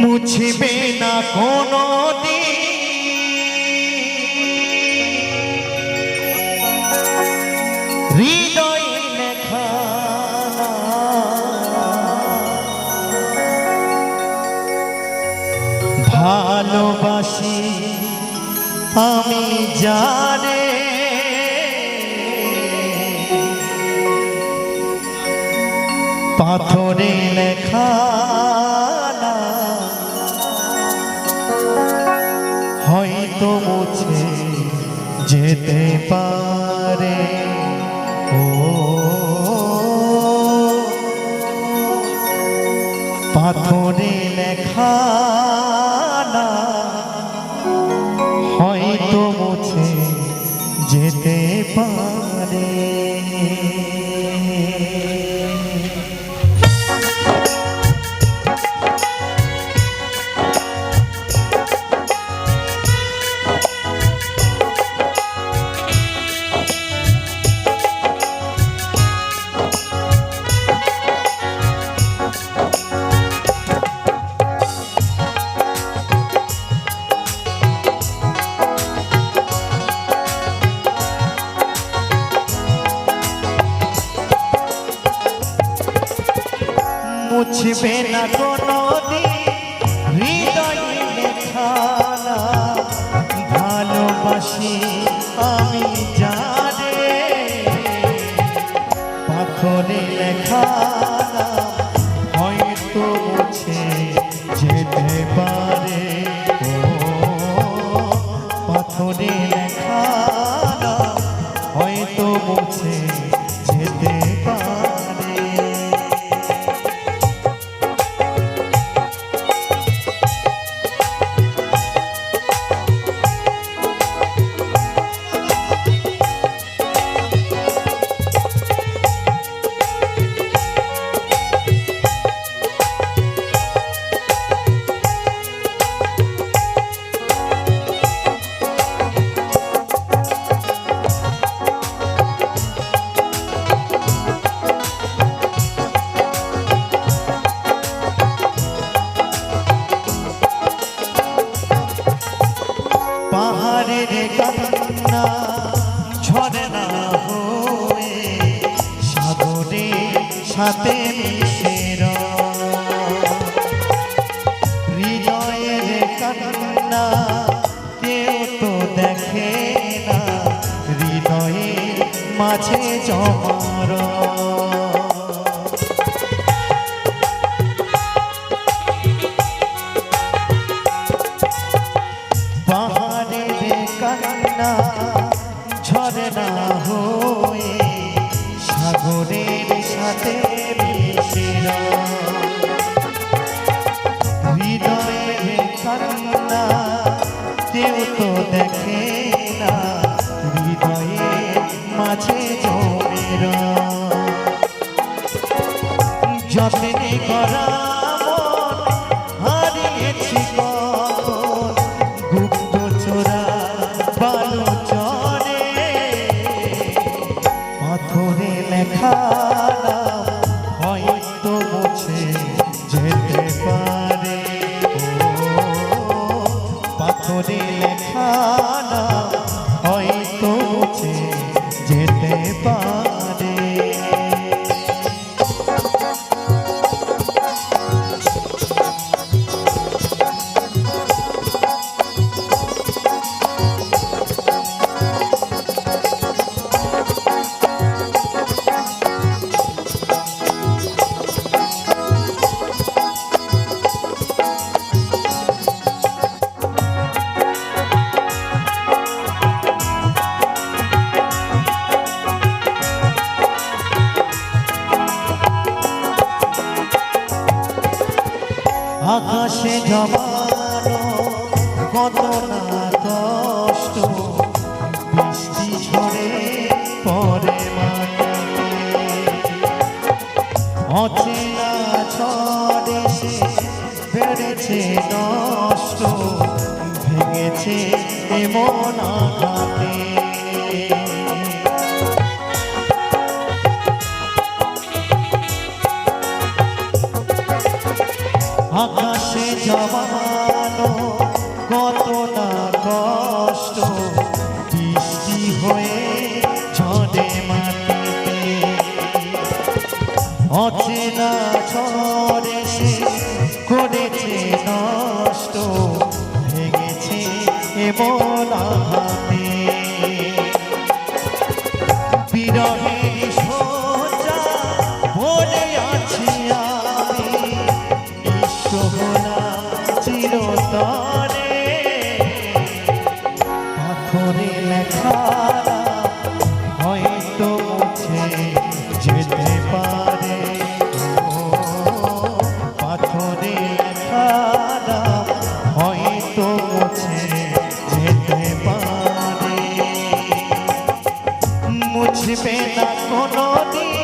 মুছবে না কোনো হৃদয়ে লেখা ভালোবাসি আমি জানে পাথরে লেখা যেতে পারে। ও। পাথরে লেখা না হয়তো মুছে যেতে পারে। মুছবে না কোনো হৃদয়ে লেখা না ভালোবাসি আমি জানে পাথরে লেখা না হয়তো মুছে যেতে পারে ও পাথরে লেখা হয়তো মুছে কান্না ঝরে না হয়ে সাগরে সাথে মিশে রয়। হৃদয়ের কান্না কেউ তো দেখে না, হৃদয়ের মাঝে জমার দেখে না হৃদয়ের মাঝে জমে রয়। যতনে করা হারিয়েছি গুপ্ত চোরা বালু চরে পাথরে লেখা হয়তো মুছে যেতে পারে আকাশে জমানো কত না কষ্ট। বৃষ্টি ঝরে পরে অচেনা ঝড় এসে বেড়েছে নষ্ট। ভেঙেছে এমন আঘাতে। আকাশে জমানো কত না কষ্ট। বৃষ্টি হয়ে ঝড়ে মাটিতে। অচেনা ঝড়ে সে করেছে নষ্ট। ভেঙেছে এমন আসবে না কোনো দিন